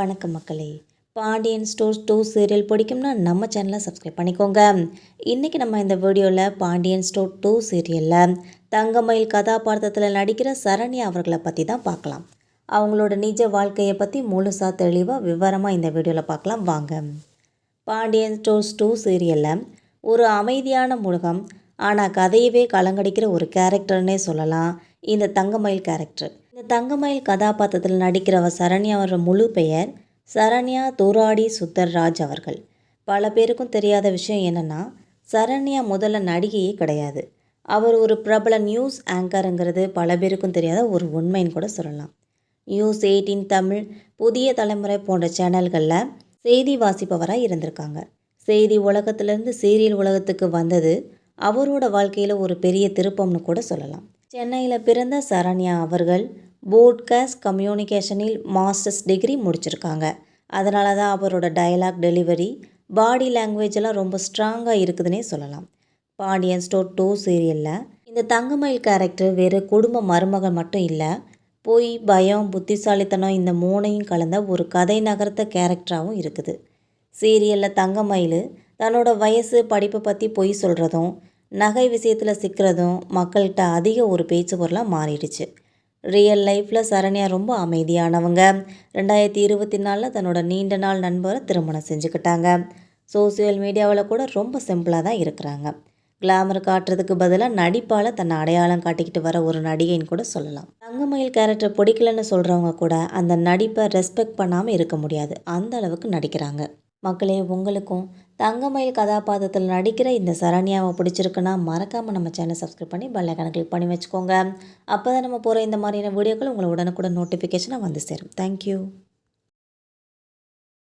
வணக்கம் மக்களே. Pandian stores two serial பிடிக்கும்னா நம்ம சேனலை சப்ஸ்கிரைப் பண்ணிக்கோங்க. இன்றைக்கி நம்ம இந்த வீடியோவில் பாண்டியன் ஸ்டோர் டூ சீரியலில் தங்கமயில் கதாபாத்திரத்தில் நடிக்கிற சரண்யா அவர்களை பற்றி தான் பார்க்கலாம். அவங்களோட நிஜ வாழ்க்கையை பற்றி முழுசாக தெளிவாக விவரமாக இந்த வீடியோவில் பார்க்கலாம். வாங்க. பாண்டியன் ஸ்டோர்ஸ் டூ சீரியலில் ஒரு அமைதியான முழுகம் ஆனால் கதையவே கலங்கடிக்கிற ஒரு கேரக்டர்னே சொல்லலாம். இந்த தங்கமயில் கேரக்டர் இந்த தங்கமயில் கதாபாத்திரத்தில் நடிக்கிறவ சரண்யாவோட முழு பெயர் சரண்யா தூராடி சுத்தர்ராஜ் அவர்கள். பல பேருக்கும் தெரியாத விஷயம் என்னென்னா சரண்யா முதல்ல நடிகையே கிடையாது. அவர் ஒரு பிரபல நியூஸ் ஆங்கருங்கிறது பல பேருக்கும் தெரியாத ஒரு உண்மைன்னு கூட சொல்லலாம். நியூஸ் எயிட்டீன் தமிழ் புதிய தலைமுறை போன்ற சேனல்களில் செய்தி வாசிப்பவராக இருந்திருக்காங்க. செய்தி உலகத்திலேருந்து சீரியல் உலகத்துக்கு வந்தது அவரோட வாழ்க்கையில் ஒரு பெரிய திருப்பம்னு கூட சொல்லலாம். சென்னையில் பிறந்த சரண்யா அவர்கள் போட்காஸ்ட் கம்யூனிகேஷனில் மாஸ்டர்ஸ் டிகிரி முடிச்சிருக்காங்க. அதனால தான் அவரோட டயலாக் டெலிவரி பாடி லாங்குவேஜ் எல்லாம் ரொம்ப ஸ்ட்ராங்காக இருக்குதுன்னே சொல்லலாம். பாண்டியன் ஸ்டோர் டூ சீரியலில் இந்த தங்கமயில் கேரக்டர் வேறு குடும்ப மருமகள் மட்டும் இல்லை பொய் பயம் புத்திசாலித்தனம் இந்த மூணையும் கலந்த ஒரு கதை நகர்த்த கேரக்டராகவும் இருக்குது. சீரியலில் தங்கமயில் தன்னோட வயசு படிப்பை பற்றி பொய் சொல்கிறதும் நகை விஷயத்தில் சிக்கிறதும் மக்கள்கிட்ட அதிக ஒரு பேச்சு பொருளாக மாறிடுச்சு. ரியல் லைஃப்பில் சரண்யா ரொம்ப அமைதியானவங்க. ரெண்டாயிரத்தி இருபத்தி நாலில் தன்னோட நீண்ட நாள் நண்பரை திருமணம் செஞ்சுக்கிட்டாங்க. சோசியல் மீடியாவில் கூட ரொம்ப சிம்பிளாக தான் இருக்கிறாங்க. கிளாமர் காட்டுறதுக்கு பதிலாக நடிப்பால் தன்னை அடையாளம் காட்டிக்கிட்டு வர ஒரு நடிகைன்னு கூட சொல்லலாம். தங்கமயில் கேரக்டர் பிடிக்கலன்னு சொல்கிறவங்க கூட அந்த நடிப்பை ரெஸ்பெக்ட் பண்ணாமல் இருக்க முடியாது. அந்த அளவுக்கு நடிக்கிறாங்க. மக்களே உங்களுக்கும் தங்கமயில் கதாபாத்திரத்தில் நடிக்கிற இந்த சரண்யாவை பிடிச்சிருக்குன்னா மறக்காமல் நம்ம சேனல் சப்ஸ்கிரைப் பண்ணி பெல்லைக்கான கிளிக் பண்ணி வச்சுக்கோங்க. அப்போ தான் நம்ம போகிற இந்த மாதிரியான வீடியோக்கள் உங்களை உடனுக்குடன் நோட்டிஃபிகேஷனாக வந்து சேரும். தேங்க்யூ